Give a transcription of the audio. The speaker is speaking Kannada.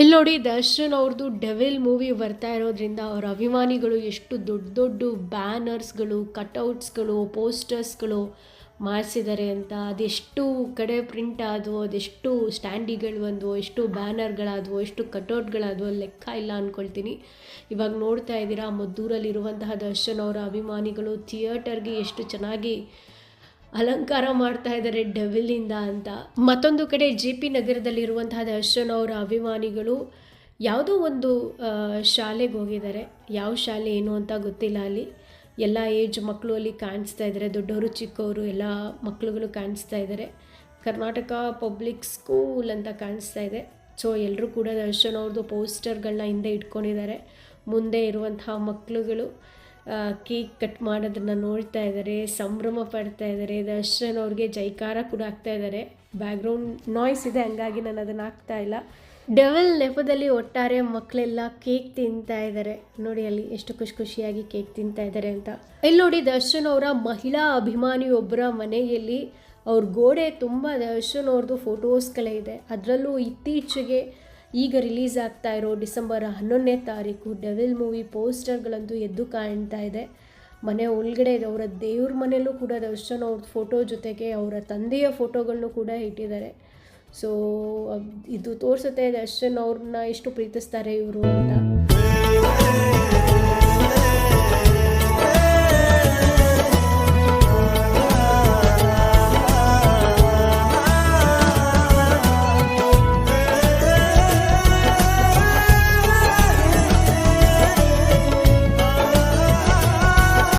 ಇಲ್ಲಿ ನೋಡಿ, ದರ್ಶನ್ ಅವ್ರದ್ದು ಡೆವಿಲ್ ಮೂವಿ ಬರ್ತಾ ಇರೋದ್ರಿಂದ ಅವರ ಅಭಿಮಾನಿಗಳು ಎಷ್ಟು ದೊಡ್ಡ ದೊಡ್ಡ ಬ್ಯಾನರ್ಸ್ಗಳು ಕಟೌಟ್ಸ್ಗಳು ಪೋಸ್ಟರ್ಸ್ಗಳು ಮಾಡಿಸಿದ್ದಾರೆ ಅಂತ. ಅದೆಷ್ಟು ಕಡೆ ಪ್ರಿಂಟ್ ಆದವು, ಅದೆಷ್ಟು ಸ್ಟ್ಯಾಂಡಿಗಳು ಬಂದವು, ಎಷ್ಟು ಬ್ಯಾನರ್ಗಳಾದವು, ಎಷ್ಟು ಕಟೌಟ್ಗಳಾದವು ಲೆಕ್ಕ ಇಲ್ಲ ಅಂದ್ಕೊಳ್ತೀನಿ ಇವಾಗ ನೋಡ್ತಾ ಇದ್ದೀರಾ, ಮದ್ದೂರಲ್ಲಿರುವಂತಹ ದರ್ಶನ್ ಅವರ ಅಭಿಮಾನಿಗಳು ಥಿಯೇಟರ್ಗೆ ಎಷ್ಟು ಚೆನ್ನಾಗಿ ಅಲಂಕಾರ ಮಾಡ್ತಾ ಇದ್ದಾರೆ ಡೆವಿಲಿಂದ ಅಂತ. ಮತ್ತೊಂದು ಕಡೆ ಜೆ ಪಿ ನಗರದಲ್ಲಿರುವಂತಹ ದರ್ಶನ್ ಅವರ ಅಭಿಮಾನಿಗಳು ಯಾವುದೋ ಒಂದು ಶಾಲೆಗೆ ಹೋಗಿದ್ದಾರೆ. ಯಾವ ಶಾಲೆ ಏನು ಅಂತ ಗೊತ್ತಿಲ್ಲ ಅಲ್ಲಿ. ಎಲ್ಲ ಏಜ್ ಮಕ್ಕಳು ಅಲ್ಲಿ ಕಾಣಿಸ್ತಾ ಇದ್ದಾರೆ. ದೊಡ್ಡವರು, ಚಿಕ್ಕವರು, ಎಲ್ಲ ಮಕ್ಕಳುಗಳು ಕಾಣಿಸ್ತಾ ಇದ್ದಾರೆ. ಕರ್ನಾಟಕ ಪಬ್ಲಿಕ್ ಸ್ಕೂಲ್ ಅಂತ ಕಾಣಿಸ್ತಾ ಇದೆ. ಸೊ ಎಲ್ಲರೂ ಕೂಡ ದರ್ಶನ್ ಅವ್ರದ್ದು ಪೋಸ್ಟರ್ಗಳನ್ನ ಹಿಂದೆ ಇಟ್ಕೊಂಡಿದ್ದಾರೆ. ಮುಂದೆ ಇರುವಂತಹ ಮಕ್ಕಳುಗಳು. ಕೇಕ್ ಕಟ್ ಮಾಡೋದನ್ನ ನೋಡ್ತಾ ಇದ್ದಾರೆ ಸಂಭ್ರಮ ಪಡ್ತಾ ಇದ್ದಾರೆ ದರ್ಶನ್ ಅವ್ರಿಗೆ ಜೈಕಾರ ಕೂಡ ಆಗ್ತಾ ಇದ್ದಾರೆ ಬ್ಯಾಕ್ಗ್ರೌಂಡ್ ನಾಯ್ಸ್ ಇದೆ, ಹಂಗಾಗಿ ನಾನು ಅದನ್ನು ಹಾಕ್ತಾ ಇಲ್ಲ. ಡೆವಲ್ ನೆಪದಲ್ಲಿ ಒಟ್ಟಾರೆ ಮಕ್ಕಳೆಲ್ಲ ಕೇಕ್ ತಿಂತಾ ಇದ್ದಾರೆ ನೋಡಿ ಅಲ್ಲಿ ಎಷ್ಟು ಖುಷಿ ಖುಷಿಯಾಗಿ ಕೇಕ್ ತಿಂತಾ ಇದ್ದಾರೆ ಅಂತ. ಇಲ್ಲಿ ನೋಡಿ ದರ್ಶನ್ ಅವರ ಮಹಿಳಾ ಅಭಿಮಾನಿ ಒಬ್ಬರ ಮನೆಯಲ್ಲಿ ಅವ್ರ ಗೋಡೆ ತುಂಬ ದರ್ಶನ್ ಅವ್ರದ್ದು ಫೋಟೋಸ್ಗಳೇ ಇದೆ. ಅದರಲ್ಲೂ ಇತ್ತೀಚೆಗೆ ಈಗ ರಿಲೀಸ್ ಆಗ್ತಾ ಇರೋ ಡಿಸೆಂಬರ್ ಹನ್ನೊಂದನೇ ತಾರೀಕು ಡೆವಿಲ್ ಮೂವಿ ಪೋಸ್ಟರ್ಗಳಂತೂ ಎದ್ದು ಕಾಣ್ತಾ ಇದೆ. ಮನೆ ಒಳಗಡೆ ಇದೆ ಅವರ ದೇವ್ರ ಮನೆಯಲ್ಲೂ ಕೂಡ ದರ್ಶನ್ ಅವ್ರ ಫೋಟೋ ಜೊತೆಗೆ ಅವರ ತಂದೆಯ ಫೋಟೋಗಳನ್ನು ಕೂಡ ಇಟ್ಟಿದ್ದಾರೆ. ಸೊ ಇದು ತೋರಿಸುತ್ತೆ ದರ್ಶನ್ ಅವ್ರನ್ನ ಎಷ್ಟು ಪ್ರೀತಿಸ್ತಾರೆ ಇವರು ಅಂತ.